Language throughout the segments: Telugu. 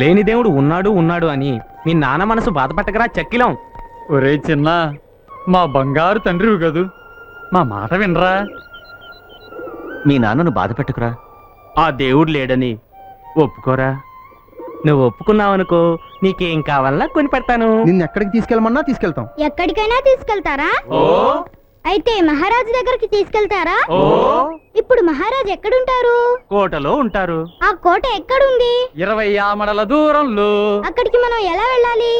లేని దేవుడు ఉన్నాడు ఉన్నాడు అని మీ నాన్న మనసు బాధపట్టకరా చక్కిలం. ఒరే చిన్న మా బంగారు తండ్రివి కదూ? మా మాట వినరా? మీ నాన్నను బాధ పెట్టుకురా ఆ దేవుడు లేడని ఒప్పుకోరా? నువ్వు ఒప్పుకున్నావనుకో నీకేం కావాలన్నా కొని పెడతాను. నిన్ను ఎక్కడికి తీసుకెళ్ళమన్నా తీసుకెళ్తాం. ఎక్కడికైనా తీసుకెళ్తారా? అయితే మహారాజు దగ్గరికి తీసుకెళ్తారా? ఇప్పుడు మహారాజు ఎక్కడుంటారు? కోటలో ఉంటారు. ఆ కోట ఎక్కడుంది? ఇరవై ఆమడల దూరంలో. అక్కడికి మనం ఎలా వెళ్ళాలి?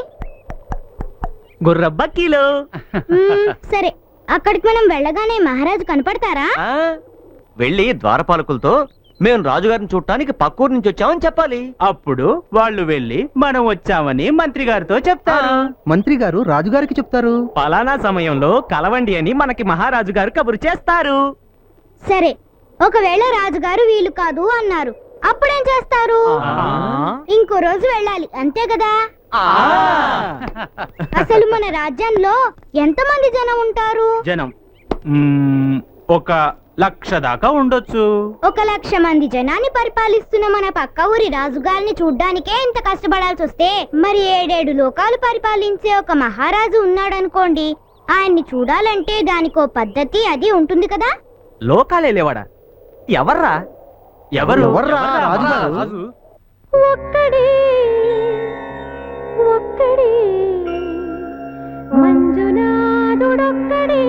గుర్రబ్బక్కీలో. సరే. అక్కడికి మనం వెళ్ళగానే మహారాజు కనపడతారా? వెళ్ళి ద్వారపాలకులతో మేము రాజుగారిని చూడటానికి పక్కూరు నుంచి వచ్చామని చెప్పాలి. అప్పుడు వాళ్ళు వెళ్ళి మనం వచ్చామని మంత్రి గారితో చెప్తారు. మంత్రి గారు రాజుగారికి చెప్తారు. పలానా సమయంలో కలవండి అని మనకి మహారాజు గారు కబురు చేస్తారు. సరే ఒకవేళ రాజుగారు వీలు కాదు అన్నారు. అప్పుడేం చేస్తారు? ఇంకో రోజు వెళ్ళాలి అంతే కదా? అసలు మన రాజ్యంలో ఎంతమంది జనం ఉంటారు? జనం. ఒక లక్ష దాకా ఉండొచ్చు. ఒక లక్ష మంది జనాన్ని పరిపాలిస్తున్న మన పక్క ఊరి రాజుగారిని చూడ్డానికే ఇంత కష్టపడాల్సి వస్తే మరి ఏడేడు లోకాలు పరిపాలించే ఒక మహారాజు ఉన్నాడనుకోండి ఆయన్ని చూడాలంటే దానికో పద్ధతి అది ఉంటుంది కదా? లోకాలే లేవాడా? ఎవర్రా? ఎవరు? ఎవర్రా? రాజుగారు? ఒక్కడే ఒక్కడే మంజునాథుడొక్కడే.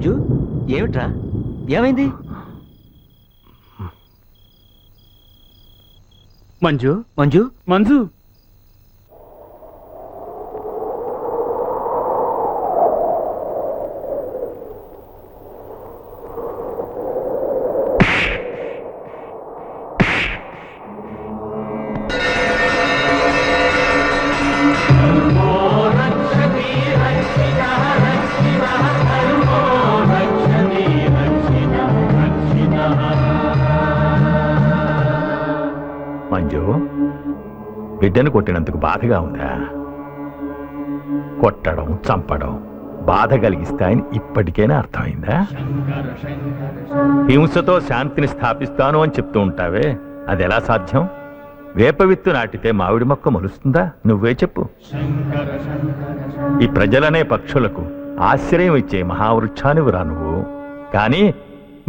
మంజు ఏమిట్రా? ఏమైంది? మంజు? మంజు? మంజు? బాధగా ఉందా? కొట్టడం చంపడం బాధ కలిగిస్తాయని ఇప్పటికైనా అర్థమైందా? హింసతో శాంతిని స్థాపిస్తాను అని చెప్తూ ఉంటావే. అది ఎలా సాధ్యం వేపవిత్తు నాటితే మామిడి మొక్క మొలుస్తుందా? నువ్వే చెప్పు. ఈ ప్రజలనే పక్షులకు ఆశ్రయం ఇచ్చే మహావృక్షానివిరా నువ్వు. కానీ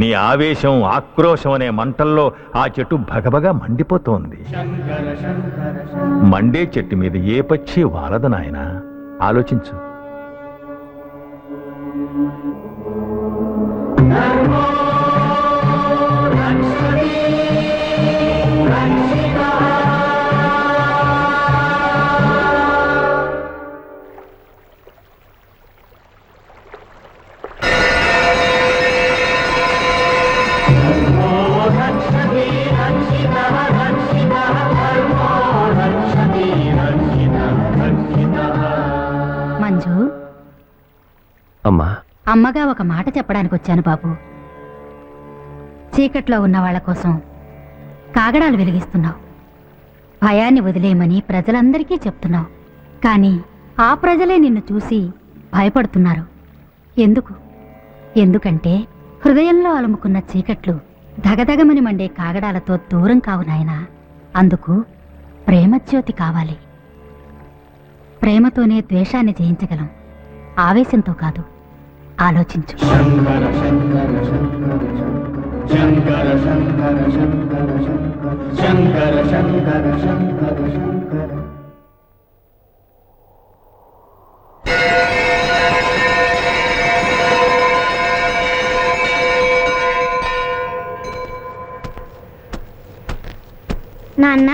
నీ ఆవేశం ఆక్రోశం అనే మంటల్లో ఆ చెట్టు భగభగా మండిపోతోంది. మండే చెట్టు మీద ఏ పక్షి వాలదు నాయనా? ఆలోచించు. అమ్మగా ఒక మాట చెప్పడానికి వచ్చాను బాబు. చీకట్లో ఉన్న వాళ్ళ కోసం కాగడాలు వెలిగిస్తున్నావు. భయాన్ని వదిలేయమని ప్రజలందరికీ చెప్తున్నావు. కానీ ఆ ప్రజలే నిన్ను చూసి భయపడుతున్నారు. ఎందుకు? ఎందుకంటే హృదయంలో అలుముకున్న చీకట్లు ధగధగమని మండే కాగడాలతో దూరం కావు నాయనా. అందుకు ప్రేమజ్యోతి కావాలి. ప్రేమతోనే ద్వేషాన్ని జయించగలం. ఆవేశంతో కాదు. ఆలోచించు. నాన్న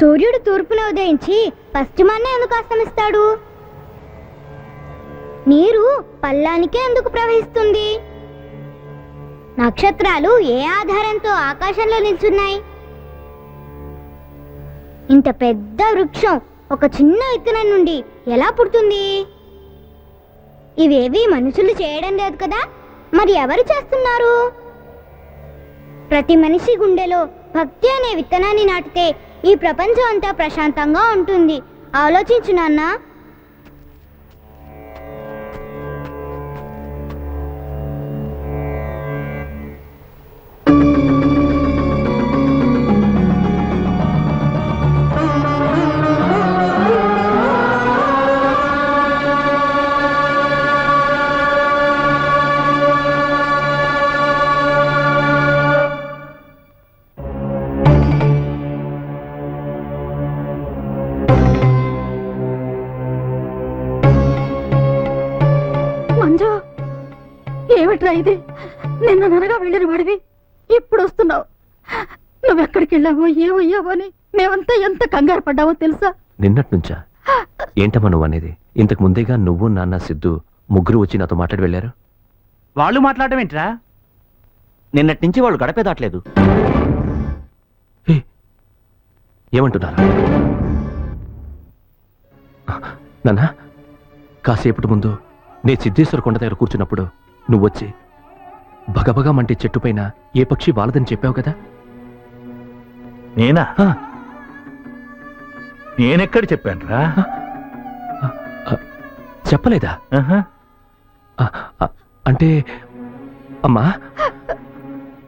సూర్యుడు తూర్పున ఉదయించి పశ్చిమాన్నే ఎందుకు అస్తమిస్తాడు? నీరు పల్లానికే ఎందుకు ప్రవహిస్తుంది? నక్షత్రాలు ఏ ఆధారంతో ఆకాశంలో నిల్చున్నాయి? ఇంత పెద్ద వృక్షం ఒక చిన్న విత్తనం నుండి ఎలా పుడుతుంది? ఇవేవి మనుషులు చేయడం లేదు కదా? మరి ఎవరు చేస్తున్నారు? ప్రతి మనిషి గుండెలో భక్తి అనే విత్తనాన్ని నాటితే ఈ ప్రపంచం అంతా ప్రశాంతంగా ఉంటుంది. ఆలోచించు నాన్న. ఏమిట్రా ఇది నిన్న ననగా వెళ్ళిన వాడివి. ఇప్పుడు వస్తున్నావు. నువ్వెక్కడికి వెళ్ళావో ఏమయ్యావో అని మేమంతా ఎంత కంగారు పడ్డావో తెలుసా? నిన్నటి నుంచా ఏంటమ్మా నువ్వు అనేది? ఇంతకు ముందేగా నువ్వు నాన్న సిద్ధు ముగ్గురు వచ్చి నాతో మాట్లాడి వెళ్ళారు? వాళ్ళు మాట్లాడటం ఏంట్రా? నిన్నటి నుంచి వాళ్ళు గడపే దాటలేదు. ఏమంటున్నారు? నాన్న కాసేపటి ముందు నే సిద్ధేశ్వర కొండ దగ్గర కూర్చున్నప్పుడు నువ్వు వచ్చి బగబగా మంటే చెట్టు పైన ఏ పక్షి వాలదని చెప్పావు కదా? నేనా? నేనెక్కడ చెప్పానురా? చెప్పలేదా? ఆహా. ఆ, ఆ, అంటే అమ్మా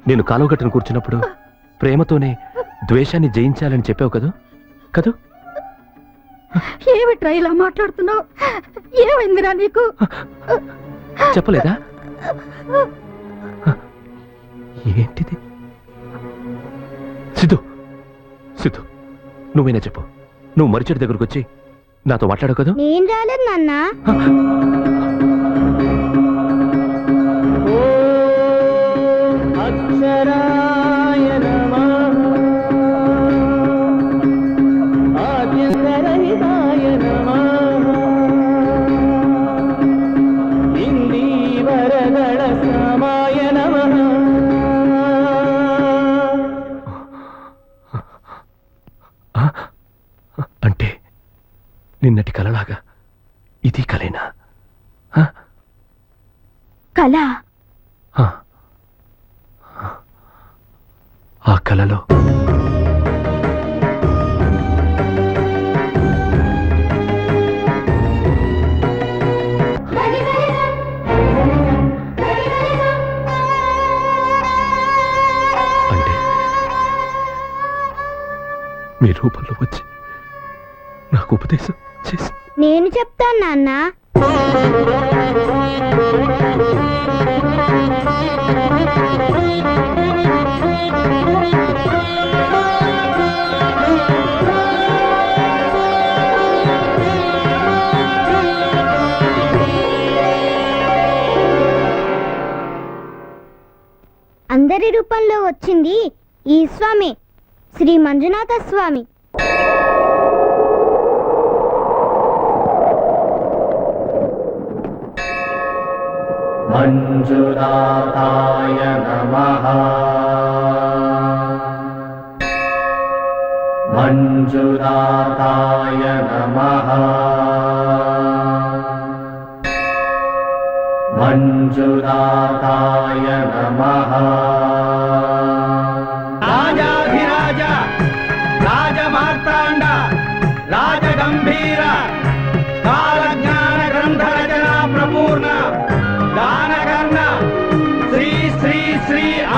నేను కాలువగట్టును కూర్చున్నప్పుడు ప్రేమతోనే ద్వేషాన్ని జయించాలని చెప్పావు కదూ? కదూ? ఏమిట్రా ఇలా మాట్లాడుతున్నావు? ఏమైందిరా నీకు? చెప్పలేదా? ఏంటిది? సిద్ధు సిద్ధు నువ్వైనా చెప్పు. నువ్వు మరిచెడు దగ్గరకు వచ్చి నాతో మాట్లాడవు కదూ? నేను రాలేదు నాన్న. కళ? ఆ. అంటే మీ రూపంలో వచ్చి నాకు ఉపదేశం చేసి నేను చెప్తాను నాన్న. అందరి రూపంలో వచ్చింది ఈ స్వామి శ్రీ మంజునాథ స్వామి. मञ्जुदाताय नमः। मञ्जुदाताय नमः। वञ्जुदाताय नमः।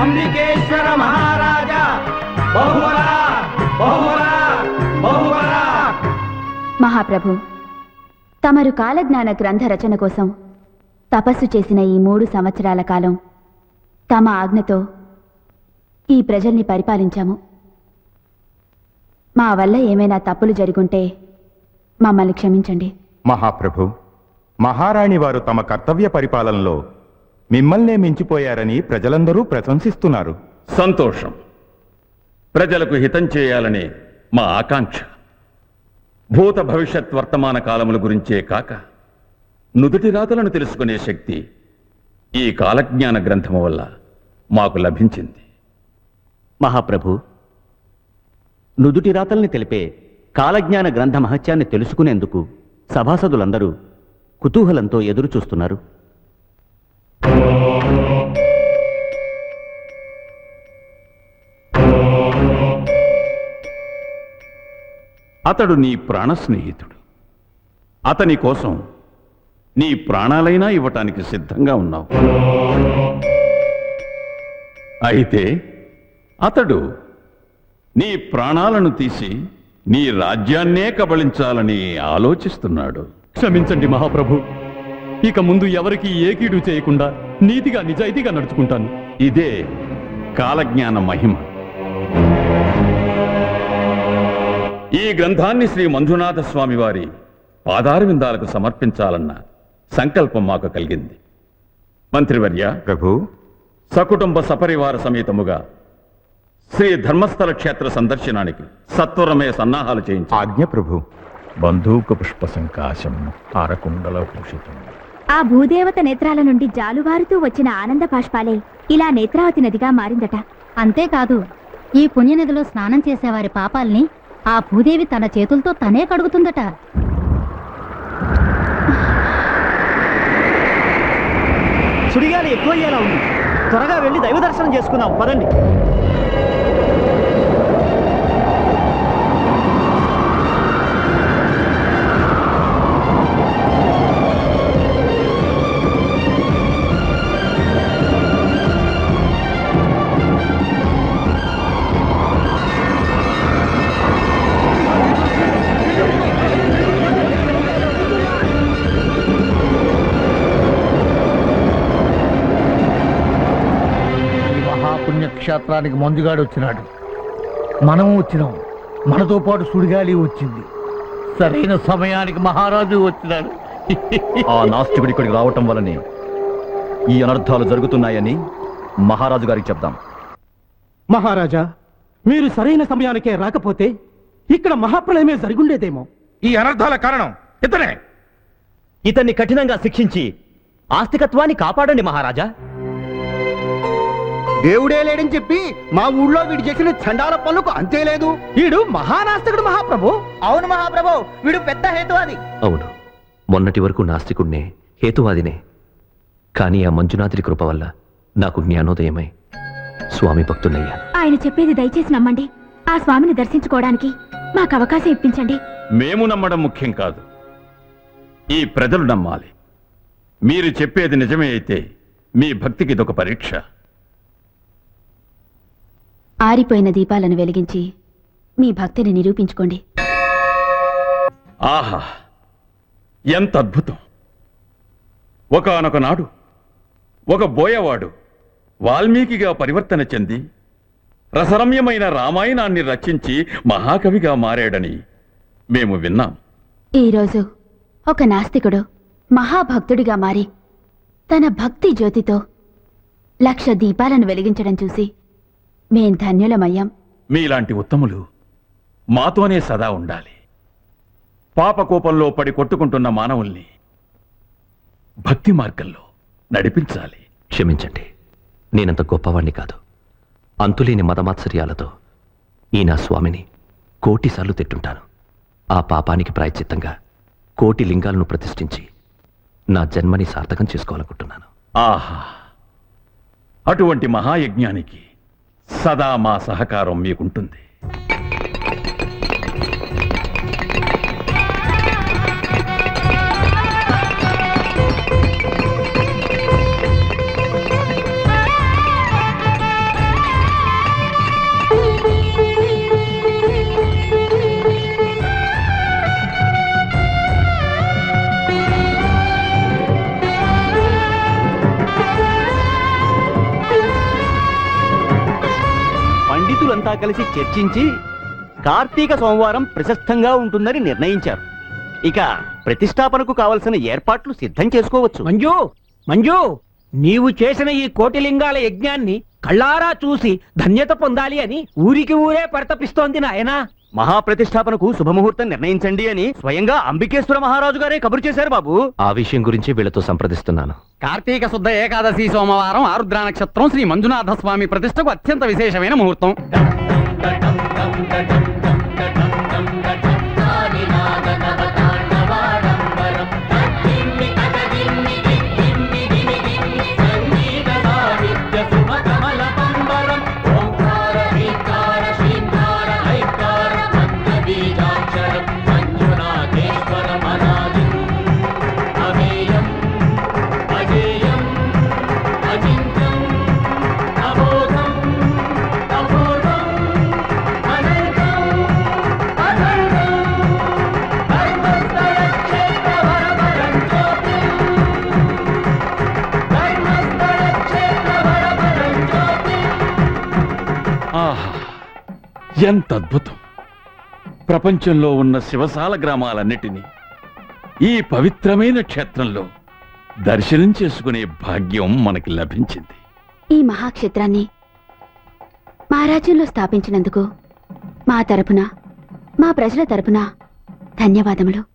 అంబికేశ్వర మహారాజా బహుమరా బహుమరా బహుమరా మహాప్రభు తమరు కాలజ్ఞాన గ్రంథ రచన కోసం తపస్సు చేసిన ఈ మూడు సంవత్సరాల కాలం తమ ఆజ్ఞతో ఈ ప్రజల్ని పరిపాలించాము. మా వల్ల ఏమైనా తప్పులు జరుగుంటే మమ్మల్ని క్షమించండి. మహాప్రభు మహారాణి వారు తమ కర్తవ్య పరిపాలనలో మిమ్మల్నే మించిపోయారని ప్రజలందరూ ప్రశంసిస్తున్నారు. సంతోషం. ప్రజలకు హితం చేయాలనే మా ఆకాంక్ష. భూత భవిష్యత్ వర్తమాన కాలముల గురించే కాక నుదుటి రాతలను తెలుసుకునే శక్తి ఈ కాలజ్ఞాన గ్రంథము వల్ల మాకు లభించింది. మహాప్రభు నుదుటి రాతల్ని తెలిపే కాలజ్ఞాన గ్రంథ మహత్యాన్ని తెలుసుకునేందుకు సభాసదులందరూ కుతూహలంతో ఎదురు చూస్తున్నారు అతడు నీ ప్రాణ స్నేహితుడు అతని కోసం నీ ప్రాణాలైనా ఇవ్వటానికి సిద్ధంగా ఉన్నావు. అయితే అతడు నీ ప్రాణాలను తీసి నీ రాజ్యాన్నే కబళించాలని ఆలోచిస్తున్నాడు. క్షమించండి మహాప్రభు. ఇక ముందు ఎవరికి ఏ కీడు చేయకుండా నీతిగా నిజాయితీగా నడుచుకుంటాను. ఇదే కాలజ్ఞాన మహిమ. ఈ గ్రంథాన్ని శ్రీ మంజునాథ స్వామి వారి పాదార విందాలకు సమర్పించాలన్న సంకల్పం మాకు కలిగింది. మంత్రివర్య ప్రభు. సకుటుంబ సపరివార సమేతముగా శ్రీ ధర్మస్థల క్షేత్ర సందర్శనానికి సత్వరమే సన్నాహాలు చేయించాలి ఆజ్ఞ ప్రభు. బంధూక పుష్ప సంకాశం హారకుండల భూషితం. ఆ భూదేవత నేత్రాల నుండి జాలువారుతూ వచ్చిన ఆనంద బాష్పాలే ఇలా నేత్రావతి నదిగా మారిందట. అంతేకాదు ఈ పుణ్యనదిలో స్నానం చేసేవారి పాపాల్ని ఆ భూదేవి తన చేతులతో తనే కడుగుతుందట. సుడిగాలి ఎక్కువ అయ్యేలా ఉంది. త్వరగా వెళ్ళి దైవ దర్శనం చేసుకుందాం. పదండి. మహాపుణ్యక్షేత్రానికి మంజుగాడు వచ్చినాడు. మనం వచ్చినాం. మనతో పాటు సుడిగాలి వచ్చింది. సరైన సమయానికి మహారాజు వచ్చినాడు. ఆ నాస్తికుడి ఇక్కడికి రావటం వల్లనే ఈ అనర్థాలు జరుగుతున్నాయని మహారాజు గారికి చెప్దాం. మహారాజా మీరు సరైన సమయానికే రాకపోతే ఇక్కడ మహాప్రలయమే జరిగుండేదేమో. ఈ అనర్థాల కారణం ఇతనే. ఇతన్ని కఠినంగా శిక్షించి ఆస్తికత్వాన్ని కాపాడండి మహారాజా. దేవుడే లేడని చెప్పి మా ఊళ్ళో వీడు చేసిన చండాల పనులకు అంతే లేదు. వీడు మహానాస్తికుడు మహాప్రభు. అవును మహాప్రభు వీడు పెద్ద హేతువాది. అవును. మొన్నటి వరకు నాస్తికుణ్ణే హేతువాదినే. కానీ ఆ మంజునాథుడి కృప వల్ల నాకు జ్ఞానోదయమై స్వామి భక్తున్నయ్యాను ఆయన చెప్పేది దయచేసి నమ్మండి. ఆ స్వామిని దర్శించుకోవడానికి మాకు అవకాశం ఇప్పించండి. మేము నమ్మడం ముఖ్యం కాదు. ఈ ప్రజలు నమ్మాలి. మీరు చెప్పేది నిజమే అయితే మీ భక్తికి ఇదొక పరీక్ష. ఆరిపోయిన దీపాలను వెలిగించి మీ భక్తిని నిరూపించుకోండి. ఆహా ఎంత అద్భుతం. ఒకానొక నాడు ఒక బోయవాడు వాల్మీకిగా పరివర్తన చెంది రసరమ్యమైన రామాయణాన్ని రచించి మహాకవిగా మారాడని మేము విన్నాం. ఈరోజు ఒక నాస్తికుడు మహాభక్తుడిగా మారి తన భక్తి జ్యోతితో లక్ష దీపాలను వెలిగించడం చూసి మేం ధన్యులమయ్యాం. మీలాంటి ఉత్తములు మాతోనే సదా ఉండాలి. పాపకోపంలో పడి కొట్టుకుంటున్న మానవుల్ని భక్తి మార్గంలో నడిపించాలి. క్షమించండి నేనంత గొప్పవాణ్ణి కాదు. అంతులేని మదమాత్సర్యాలతో ఈ నా స్వామిని కోటిసార్లు తిట్టుంటాను. ఆ పాపానికి ప్రాయశ్చిత్తంగా కోటి లింగాలను ప్రతిష్ఠించి నా జన్మని సార్థకం చేసుకోవాలనుకుంటున్నాను. ఆహా అటువంటి మహాయజ్ఞానికి సదా మా సహకారం మీకుంటుంది. అంతా కలిసి చర్చించి కార్తీక సోమవారం ప్రశస్తంగా ఉంటుందని నిర్ణయించారు. ఇక ప్రతిష్టాపనకు కావలసిన ఏర్పాట్లు సిద్ధం చేసుకోవచ్చు. మంజు మంజు నీవు చేసిన ఈ కోటిలింగాల యజ్ఞాన్ని కళ్ళారా చూసి ధన్యత పొందాలి అని ఊరికి ఊరే పరితపిస్తోంది నాయనా. మహాప్రతిష్టాపనకు శుభముహూర్తం నిర్ణయించండి అని స్వయంగా అంబికేశ్వర మహారాజు గారే కబురు చేశారు బాబు. ఆ విషయం గురించి వీళ్ళతో సంప్రదిస్తున్నాను. కార్తీక శుద్ధ ఏకాదశి సోమవారం ఆరుద్ర నక్షత్రం శ్రీ మంజునాథ స్వామి ప్రతిష్టకు అత్యంత విశేషమైన ముహూర్తం. ఎంత అద్భుతం. ప్రపంచంలో ఉన్న శివసాల గ్రామాలన్నిటినీ ఈ పవిత్రమైన క్షేత్రంలో దర్శనం చేసుకునే భాగ్యం మనకి లభించింది. ఈ మహాక్షేత్రాన్ని మా రాజ్యంలో స్థాపించినందుకు మా తరపున మా ప్రజల తరపున ధన్యవాదములు.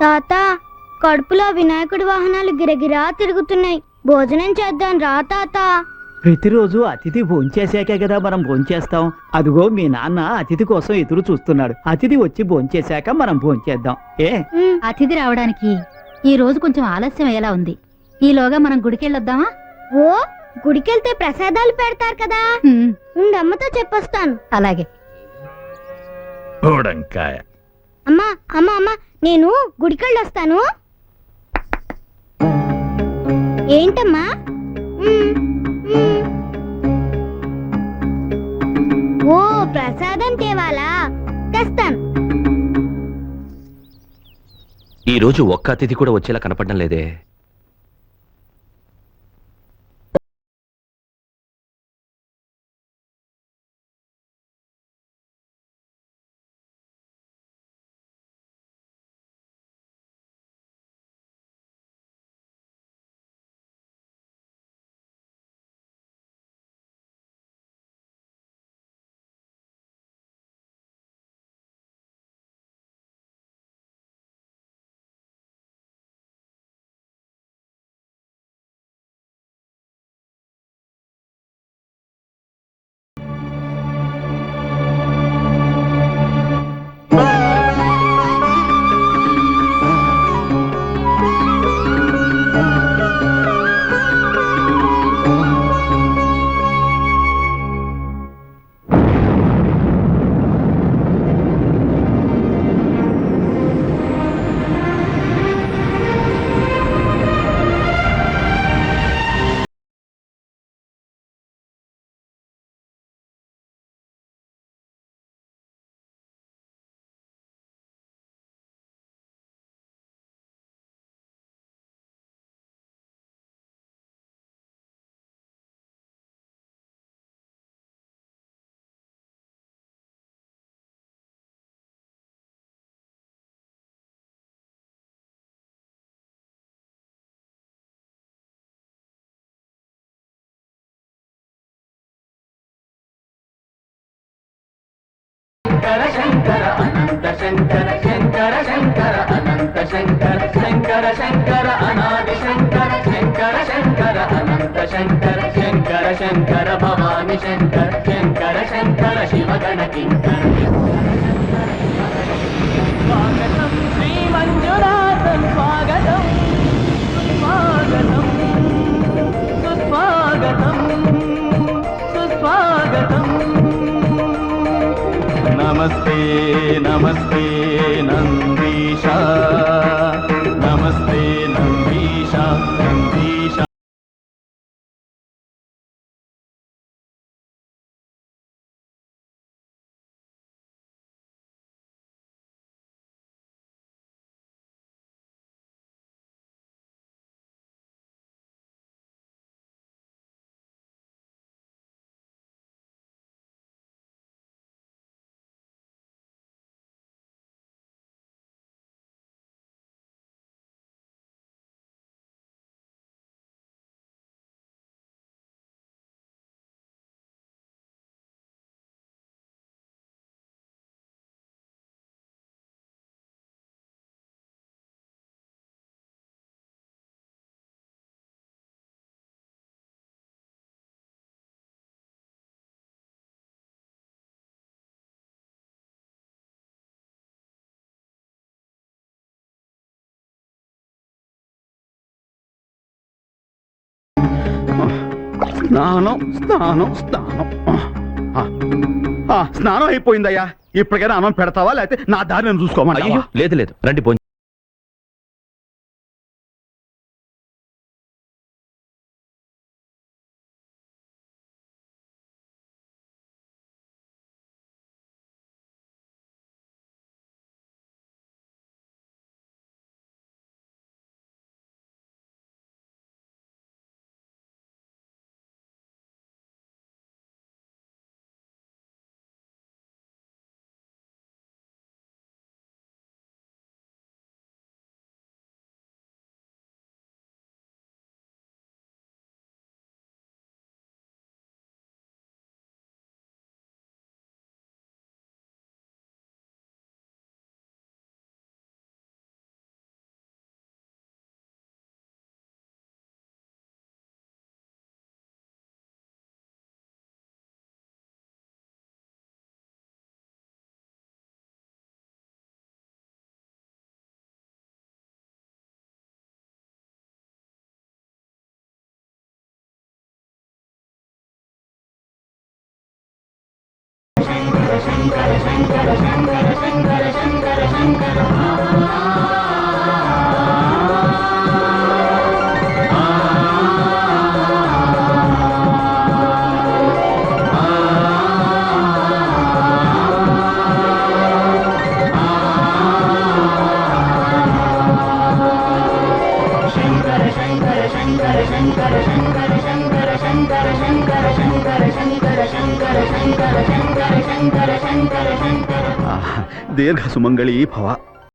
తాత కడుపులో వినాయకుడి వాహనాలు గిరగిరా తిరుగుతున్నాయి. భోజనం చేద్దాం రా తాత. ప్రతిరోజు అతిథి భోంచేశాకే కదా మనం భోంచేస్తాం. అదిగో మీ నాన్న అతిథి కోసం ఎదురు చూస్తున్నాడు. అతిథి వచ్చి భోంచేశాక మనం భోంచేద్దాం. ఏ? అతిథి రావడానికి ఈ రోజు కొంచెం ఆలస్యం అయ్యేలా ఉంది. ఈలోగా మనం గుడికెళ్ళొద్దామా? ఓ గుడికెళ్తే ప్రసాదాలు పెడతారు కదా. హ్మ్, ఉండమ్మతో చెప్పొస్తాను. అలాగే. బోడంకాయ అమ్మా అమ్మా అమ్మా నేను గుడికెళ్ళొస్తాను. ఏంటమ్మా? ఉమ్, ఉమ్. ఓ ప్రసాదం తేవాలా? తెస్తాను ఈ రోజు ఒక్క అతిథి కూడా వచ్చేలా కనపడడం లేదే. శంకర శంకర అనంత శంకర శంకర శంకర అనంత శంకర శంకర శంకర అనాది శంకర శంకర శంకర అనంత శంకర శంకర శంకర భవాని శంకర శంకర శంకర శివ గణ కింకర नमस्ते नमस्ते नन्दीशा స్నానం స్నానం స్నానం. ఆ, ఆ, స్నానం అయిపోయిందయ్యా. ఇప్పటికైనా అన్నం పెడతావా? లేకపోతే నా దారి నేను చూసుకోమంటావా? అయ్యో లేదు లేదు. రండి పోయి ಸುಮಂಗಳೀ ಭವ.